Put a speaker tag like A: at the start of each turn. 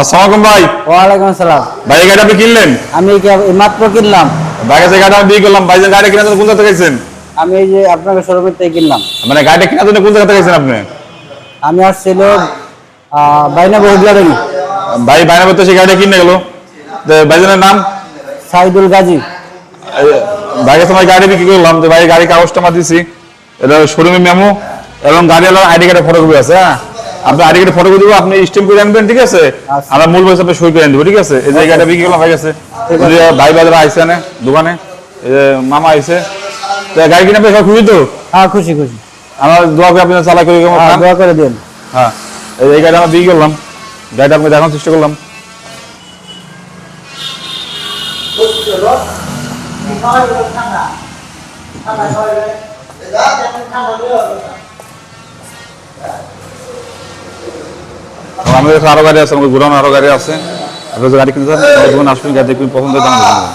A: আসসালামু ভাই।
B: ওয়ালাইকুম আসসালাম।
A: ভাই এই গাড়ি আপনি কিনলেন?
B: আমি যে মাত্র কিনলাম?
A: ভাই কাছে গাড়ি আমি বিয়ে করলাম। ভাই যে গাড়ি কেনার জন্য কোন জায়গা থেকে গেছেন?
B: আমি এই যে আপনাকে শোরুমের থেকে কিনলাম।
A: মানে গাড়িটা কেনার জন্য কোন জায়গা থেকে গেছেন আপনি?
B: আমি আসছিল বাইনা বহুদিয়ারিং
A: ভাই বাইরে বলতে সেই গাড়িটা কিনে গেল। তো ভাইজনের নাম?
B: সাইদুল গাজী।
A: ভাই কাছে আমার গাড়ি বিক্রি করলাম। তো ভাই গাড়ি কাগজটা আমার দিছি। এটা শোরুমে মেমো এবং গাড়ি আলাদা আইডি কার্ডের ফটোকপি আছে হ্যাঁ? আপনি আইডি কার্ডের ফটোকপি দেবো আপনি স্টেম করে আনবেন ঠিক আছে?
B: আচ্ছা।
A: আমরা মূল পয়সা আপনি সই করে আনব ঠিক আছে? এই গাড়িটা বিক্রি করলাম ভাই কাছে এই যে ভাই বাজারে আইসে না দোকানে। মামা আইসে তো গাড়ি কিনে পেয়ে খুশি তো?
B: হ্যাঁ খুশি খুশি।
A: আমার দোয়া করে আপনি চালা করে কেমন
B: হ্যাঁ দোয়া করে দিন।
A: হ্যাঁ। এই এই গাড়িটা আমরা বিক্রি করলাম। গাড়িটা আপনাকে দেখানোর চেষ্টা করলাম। আমাদের কাছে আরও গাড়ি আছে, আমাদের গোডাউন আরও গাড়ি আছে। আপনার যে গাড়ি কিনতে চান আমাদের দোকানে আসবেন গাড়ি দেখবেন পছন্দ দাম